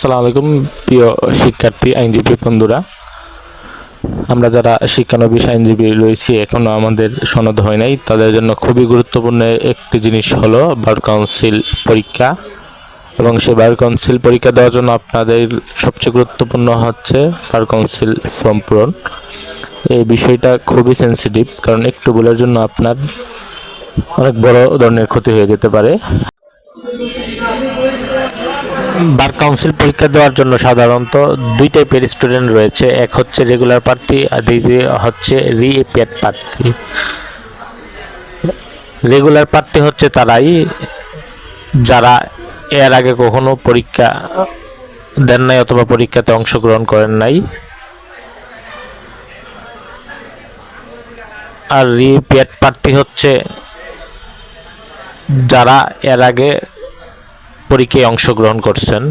আসসালামু আলাইকুম, প্রিয় শিক্ষার্থী, আইনজীবী বন্ধুরা। আমরা যারা শিক্ষানবিশ আইনজীবী রয়েছি এখনও আমাদের সনদ হয় নাই। তাদের জন্য খুবই গুরুত্বপূর্ণ একটি জিনিস হলো বার কাউন্সিল পরীক্ষা। এবং সেই বার কাউন্সিল পরীক্ষা দেওয়ার জন্য আপনাদের সবচেয়ে গুরুত্বপূর্ণ হচ্ছে বার কাউন্সিল ফর্ম পূরণ। এই বিষয়টা খুবই সেন্সিটিভ কারণ একটু ভুলের জন্য আপনার অনেক বড় ধরনের ক্ষতি হয়ে যেতে পারে। বার কাউন্সিল পরীক্ষা দেওয়ার জন্য সাধারণত দুই টাইপের স্টুডেন্ট রয়েছে। এক হচ্ছে রেগুলার প্রার্থী আর দ্বিতীয় হচ্ছে রিএপিয়ার প্রার্থী। রেগুলার প্রার্থী হচ্ছে তারাই যারা এর আগে কখনো পরীক্ষা দেন নাই অথবা পরীক্ষাতে অংশগ্রহণ করেন নাই। আর রিপিয়ার প্রার্থী হচ্ছে যারা এর আগে পরীক্ষায় অংশগ্রহণ করছেন।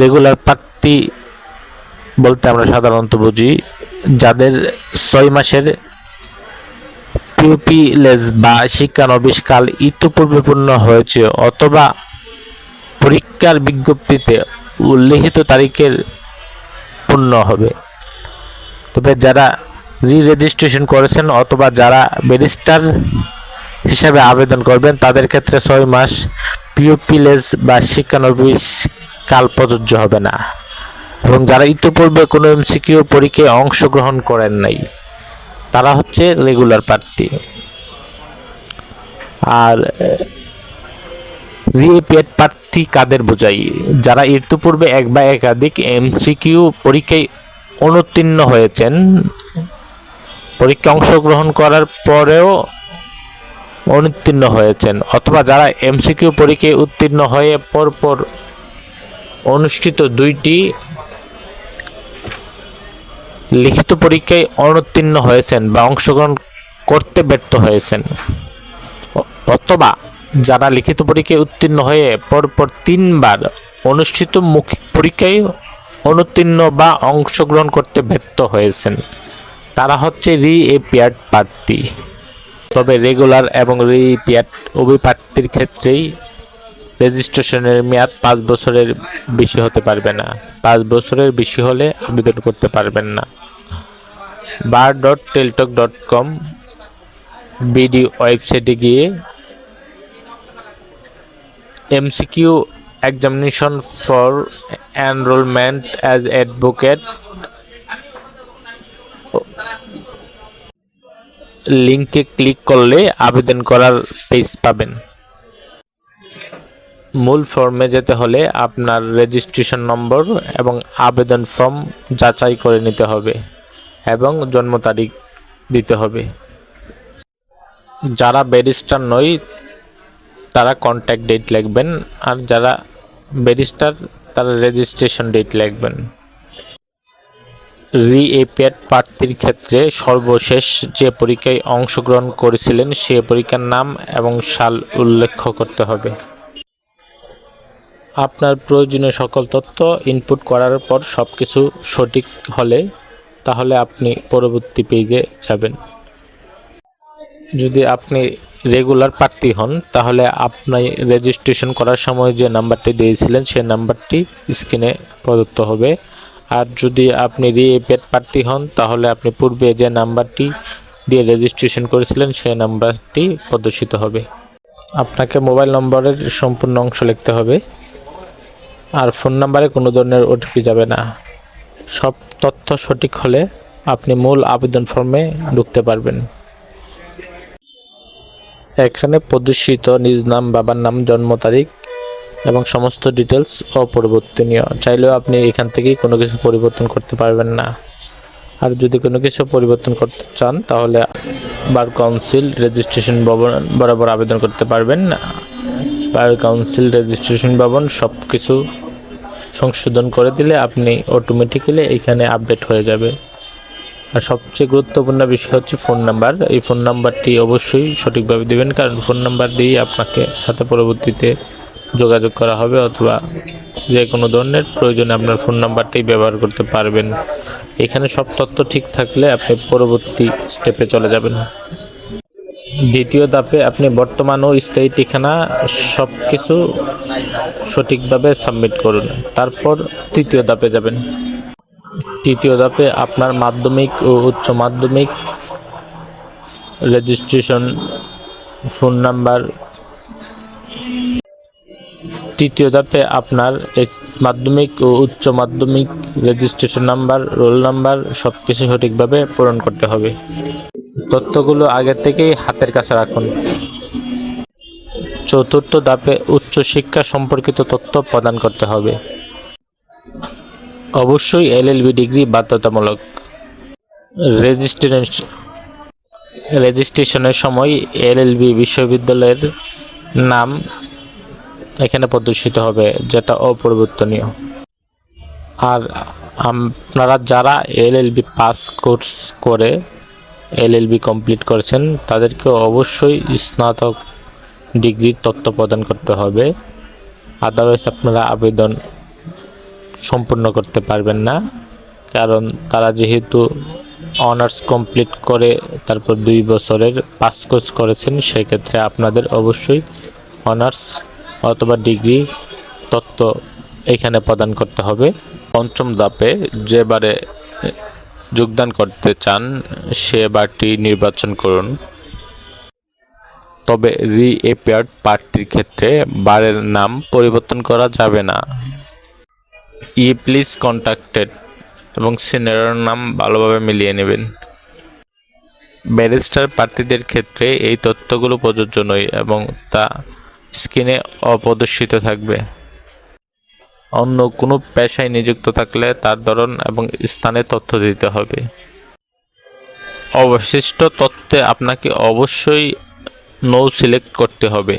রেগুলার প্রার্থী বলতে আমরা সাধারণত বুঝি, যাদের ছয় মাসের পিউপিলেস বা শিক্ষানবিষ্কাল ইতিপূর্বে পূর্ণ হয়েছে অথবা পরীক্ষার বিজ্ঞপ্তিতে উল্লেখিত তারিখের পূর্ণ হবে। তবে যারা রি রেজিস্ট্রেশন করেছেন অথবা যারা ব্যারিস্টার হিসাবে আবেদন করবেন। তাদের ক্ষেত্রে ছয় মাস পিওপিলেস বা শিক্ষানবিশ কাল প্রযোজ্য হবে না। এবং যারা ইতিপূর্বে কোনো এমসিকিউ পরীক্ষায় অংশগ্রহণ করেন নাই, তারা হচ্ছে রেগুলার প্রার্থী। আর রিএপিএড প্রার্থী কাদের বোঝাই? যারা ইতিপূর্বে এক বা একাধিক এমসিকিউ পরীক্ষায় অনুত্তীর্ণ হয়েছেন পরীক্ষা অংশগ্রহণ করার পরেও অনুত্তীর্ণ হয়েছেন, অথবা যারা এমসিকিউ পরীক্ষায় উত্তীর্ণ হয়ে পরপর অনুষ্ঠিত দুইটি লিখিত পরীক্ষায় অনুত্তীর্ণ হয়েছেন বা অংশগ্রহণ করতে ব্যর্থ হয়েছেন। অথবা যারা লিখিত পরীক্ষায় উত্তীর্ণ হয়ে পরপর তিনবার অনুষ্ঠিত মৌখিক পরীক্ষায় অনুত্তীর্ণ বা অংশগ্রহণ করতে ব্যর্থ হয়েছেন, তারা হচ্ছে রি এপিয়ার্ড প্রার্থী। তবে রেগুলার এবং রিপিয়ার উভয় প্রার্থীর ক্ষেত্রেই রেজিস্ট্রেশনের মেয়াদ পাঁচ বছরের বেশি হতে পারবে না। পাঁচ বছরের বেশি হলে আবেদন করতে পারবেন না। Bar dot Teletalk dot com BD ওয়েবসাইটে গিয়ে MCQ examination for enrollment as advocate লিংকে ক্লিক করলে আবেদন করার পেজ পাবেন। মূল ফর্মে যেতে হলে আপনার রেজিস্ট্রেশন নম্বর এবং আবেদন ফর্ম যাচাই করে নিতে হবে এবং জন্ম তারিখ দিতে হবে। যারা ব্যারিস্টার নয় তারা কন্ট্যাক্ট ডেট লিখবেন আর যারা ব্যারিস্টার তারা রেজিস্ট্রেশন ডেট লিখবেন। রিএপিয়ার প্রার্থীর ক্ষেত্রে সর্বশেষ যে পরীক্ষায় অংশগ্রহণ করেছিলেন সে পরীক্ষার নাম এবং সাল উল্লেখ করতে হবে। আপনার প্রয়োজনীয় সকল তথ্য ইনপুট করার পর সব কিছু সঠিক হলে তাহলে আপনি পরবর্তী পেজে যাবেন। যদি আপনি রেগুলার প্রার্থী হন, তাহলে আপনি রেজিস্ট্রেশন করার সময় যে নাম্বারটি দিয়েছিলেন সেই নাম্বারটি স্ক্রিনে প্রদত্ত হবে। আর যদি আপনি রিএপেড প্রার্থী হন, তাহলে আপনি পূর্বে যে নাম্বারটি দিয়ে রেজিস্ট্রেশন করেছিলেন, সেই নাম্বারটি প্রদর্শিত হবে। আপনাকে মোবাইল নম্বরের সম্পূর্ণ অংশ লিখতে হবে। আর ফোন নাম্বারে কোনো ধরনের ওটিপি যাবে না। সব তথ্য সঠিক হলে আপনি মূল আবেদন ফর্মে ঢুকতে পারবেন। এখানে প্রদর্শিত নিজ নাম, বাবার নাম, জন্ম তারিখ এবং সমস্ত ডিটেলস অপরিবর্তনীয়। চাইলেও আপনি এখান থেকেই কোনো কিছু পরিবর্তন করতে পারবেন না। আর যদি কোনো কিছু পরিবর্তন করতে চান, তাহলে বার কাউন্সিল রেজিস্ট্রেশন ভবন বরাবর আবেদন করতে পারবেন না। বার কাউন্সিল রেজিস্ট্রেশন ভবন সব কিছু সংশোধন করে দিলে আপনি অটোমেটিক্যালি এখানে আপডেট হয়ে যাবে। আর সবচেয়ে গুরুত্বপূর্ণ বিষয় হচ্ছে ফোন নাম্বার এই ফোন নাম্বারটি অবশ্যই সঠিকভাবে দেবেন, কারণ ফোন নাম্বার দিয়েই আপনাকে সাথে পরবর্তীতে যোগাযোগ করা হবে অথবা যে কোনো ধরনের প্রয়োজনে আপনার ফোন নাম্বারটি ব্যবহার করতে পারবেন। এখানে সব তথ্য ঠিক থাকলে আপনি পরবর্তী স্টেপে চলে যাবেন। দ্বিতীয় ধাপে আপনি বর্তমান ও স্থায়ী ঠিকানা সব কিছু সঠিকভাবে সাবমিট করুন। তারপর তৃতীয় ধাপে যাবেন। তৃতীয় ধাপে আপনার মাধ্যমিক ও উচ্চ মাধ্যমিক রেজিস্ট্রেশন ফোন নাম্বার তৃতীয় ধাপে আপনার মাধ্যমিক ও উচ্চ মাধ্যমিক রেজিস্ট্রেশন নাম্বার রোল নাম্বার সব কিছু সঠিকভাবে পূরণ করতে হবে। তথ্যগুলো আগে থেকেই হাতের কাছে রাখুন। চতুর্থ ধাপে উচ্চশিক্ষা সম্পর্কিত তথ্য প্রদান করতে হবে। অবশ্যই এলএলবি ডিগ্রি বাধ্যতামূলক। রেজিস্ট্রেশন রেজিস্ট্রেশনের সময় এলএলবি বিশ্ববিদ্যালয়ের নাম এখানে প্রদর্শিত হবে, যেটা অপরিবর্তনীয়। আর আপনারা যারা এলএলবি পাস কোর্স করে এলএলবি কমপ্লিট করেছেন, তাদেরকে অবশ্যই স্নাতক ডিগ্রির তথ্য প্রদান করতে হবে। আদারওয়াইজ আপনারা আবেদন সম্পূর্ণ করতে পারবেন না, কারণ তারা যেহেতু অনার্স কমপ্লিট করে তারপর দুই বছরের পাস কোর্স করেছেন, সেক্ষেত্রে আপনাদের অবশ্যই অনার্স অথবা ডিগ্রি তত্ত্ব এখানে প্রদান করতে হবে। পঞ্চম ধাপে যেবারে যোগদান করতে চান, সে বারটি নির্বাচন করুন। তবে রিএপিয়ার্ড প্রার্থীর ক্ষেত্রে বারের নাম পরিবর্তন করা যাবে না। ই প্লিজ কন্ট্যাক্টেড এবং সিনিয়রের নাম ভালোভাবে মিলিয়ে নেবেন। ব্যারিস্টার প্রার্থীদের ক্ষেত্রে এই তথ্যগুলো প্রযোজ্য নয় এবং তা স্ক্রিনে অপ্রদর্শিত থাকবে। অন্য কোনো পেশায় নিযুক্ত থাকলে তার ধরন এবং স্থানে তথ্য দিতে হবে। অবশিষ্ট তথ্যে আপনাকে অবশ্যই নো সিলেক্ট করতে হবে।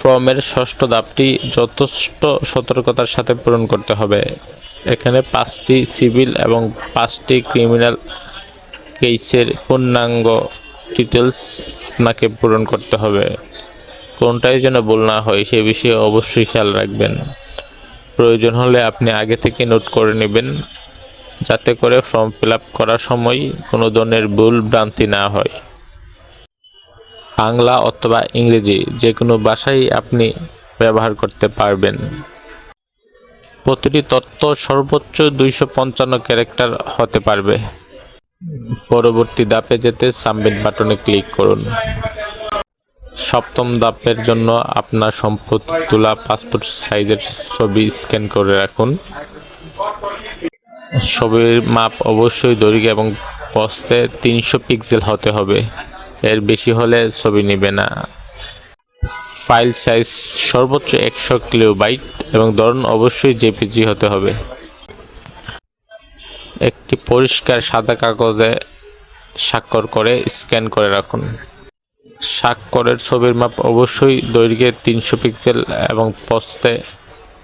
ফর্মের ষষ্ঠ ধাপটি যথেষ্ট সতর্কতার সাথে পূরণ করতে হবে। এখানে পাঁচটি সিভিল এবং পাঁচটি ক্রিমিনাল কেসের পূর্ণাঙ্গ ডিটেলস আপনাকে পূরণ করতে হবে। কোনটাই যেন ভুল না হয়, সে বিষয়ে অবশ্যই খেয়াল রাখবেন। প্রয়োজন হলে আপনি আগে থেকে নোট করে নেবেন, যাতে করে ফর্ম ফিল করার সময় কোনো ধরনের ভুল ভ্রান্তি না হয়। বাংলা অথবা ইংরেজি যে কোনো ভাষাই আপনি ব্যবহার করতে পারবেন। প্রতিটি তথ্য সর্বোচ্চ দুইশো পঞ্চান্ন ক্যারেক্টার হতে পারবে। পরবর্তী ধাপে যেতে সাবমিট বাটনে ক্লিক করুন। সপ্তম ধাপের জন্য আপনার সম্প্রতি তোলা পাসপোর্ট সাইজের ছবি স্ক্যান করে রাখুন। ছবির মাপ অবশ্যই দৈর্ঘ্য এবং প্রস্থে তিনশো পিক্সেল হতে হবে। এর বেশি হলে ছবি নেবে না। ফাইল সাইজ সর্বোচ্চ একশো কিলো কিলোবাইট এবং ধরন অবশ্যই জেপিজি হতে হবে। একটি পরিষ্কার সাদা কাগজে স্বাক্ষর করে স্ক্যান করে রাখুন। স্বাক্ষরের ছবির মাপ অবশ্যই দৈর্ঘ্যে তিনশো পিক্সেল এবং প্রস্থে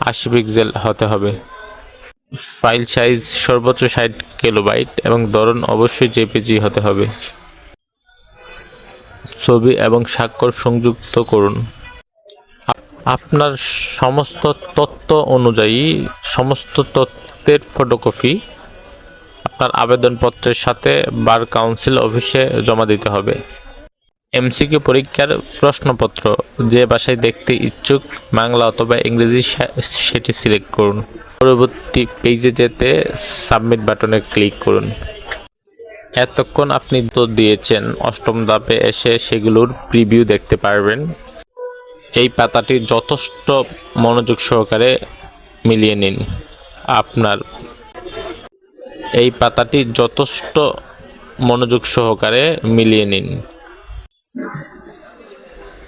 আশি পিক্সেল হতে হবে। ফাইল সাইজ সর্বোচ্চ ষাট কিলোবাইট এবং ধরন অবশ্যই জেপিজি হতে হবে। ছবি এবং স্বাক্ষর সংযুক্ত করুন। আপ- আপনার সমস্ত তথ্য অনুযায়ী সমস্ত তথ্যের ফটোকপি আপনার আবেদনপত্রের সাথে বার কাউন্সিল অফিসে জমা দিতে হবে। এমসিকিউ পরীক্ষার প্রশ্নপত্র যে ভাষায় দেখতে ইচ্ছুক বাংলা অথবা ইংরেজি সেটি সিলেক্ট করুন। পরবর্তী পেজে যেতে সাবমিট বাটনে ক্লিক করুন। এতক্ষণ আপনি তো দিয়েছেন, অষ্টম ধাপে এসে সেগুলোর প্রিভিউ দেখতে পারবেন। এই পাতাটি যথেষ্ট মনোযোগ সহকারে মিলিয়ে নিন। আপনার এই পাতাটি যথেষ্ট মনোযোগ সহকারে মিলিয়ে নিন।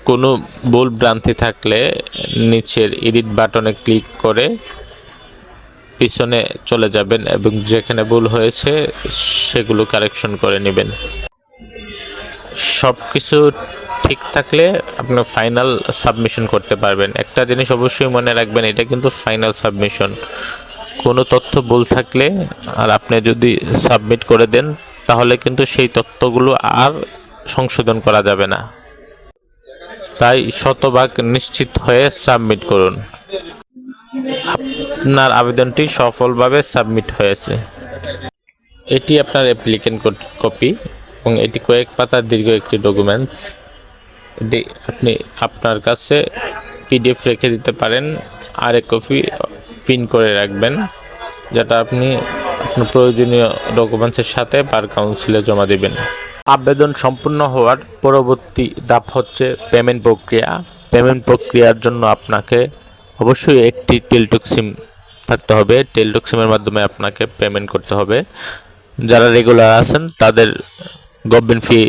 কোনো ভুল ভ্রান্তি থাকলে নিচের এডিট বাটনে ক্লিক করে পিছনে চলে যাবেন এবং যেখানে ভুল হয়েছে সেগুলো কারেকশন করে নেবেন। সব কিছু ঠিক থাকলে আপনি ফাইনাল সাবমিশন করতে পারবেন। একটা জিনিস অবশ্যই মনে রাখবেন, এটা কিন্তু ফাইনাল সাবমিশন কোনো তথ্য ভুল থাকলে আর আপনি যদি সাবমিট করে দেন, তাহলে কিন্তু সেই তথ্যগুলো আর সংশোধন করা যাবে না। তাই শতভাগ নিশ্চিত হয়ে সাবমিট করুন। আপনার আবেদনটি সফলভাবে সাবমিট হয়েছে। এটি আপনার অ্যাপ্লিকেন্ট কপি এবং এটি কয়েক পাতার দীর্ঘ একটি ডকুমেন্টস। এটি আপনি আপনার কাছে পিডিএফ রেখে দিতে পারেন। আর এক কপি পিন করে রাখবেন, যেটা আপনি আপনার প্রয়োজনীয় ডকুমেন্টসের সাথে বার কাউন্সিলে জমা দেবেন। আবেদন সম্পূর্ণ হওয়ার পরবর্তী ধাপ হচ্ছে পেমেন্ট প্রক্রিয়া। পেমেন্ট প্রক্রিয়ার জন্য আপনাকে অবশ্যই একটি টেলটক সিম থাকতে হবে। টেলটক সিমের মাধ্যমে আপনাকে পেমেন্ট করতে হবে। যারা রেগুলার আছেন, তাদের গভর্নমেন্ট ফি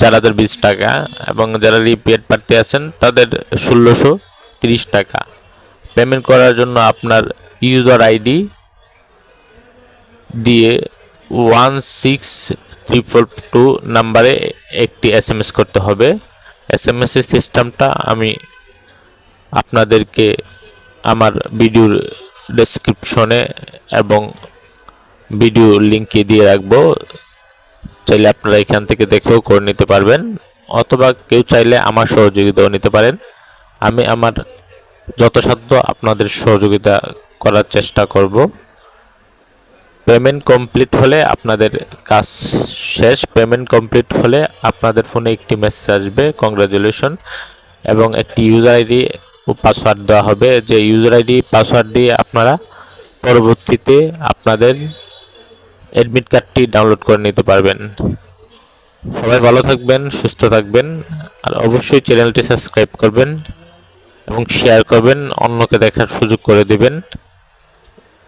চার হাজার বিশ টাকা এবং যারা রিপিয়েট প্রার্থী আছেন, তাদের ষোলোশো তিরিশ টাকা। পেমেন্ট করার জন্য আপনার ইউজার আইডি দিয়ে ওয়ান সিক্স ট্রিপল টু নাম্বারে একটি এস এম এস করতে হবে। এস এম এস সিস্টেমটা আমি আপনাদেরকে আমার ভিডিওর ডেসক্রিপশনে এবং ভিডিও লিঙ্কে দিয়ে রাখব। চাইলে আপনারা এখান থেকে দেখেও করে নিতে পারবেন, অথবা কেউ চাইলে আমার সহযোগিতাও নিতে পারেন। আমি আমার যথাসাধ্য আপনাদের সহযোগিতা করার চেষ্টা করব। পেমেন্ট কমপ্লিট হলে আপনাদের কাজ শেষ। পেমেন্ট কমপ্লিট হলে আপনাদের ফোনে একটি মেসেজ আসবে কংগ্রাচুলেশন এবং একটি ইউজার আইডি ও পাসওয়ার্ড দেওয়া হবে। যে ইউজার আইডি পাসওয়ার্ড দিয়ে আপনারা পরবর্তীতে আপনাদের অ্যাডমিট কার্ডটি ডাউনলোড করে নিতে পারবেন। সবাই ভালো থাকবেন, সুস্থ থাকবেন, আর অবশ্যই চ্যানেলটি সাবস্ক্রাইব করবেন এবং শেয়ার করবেন, অন্যকে দেখার সুযোগ করে দিবেন।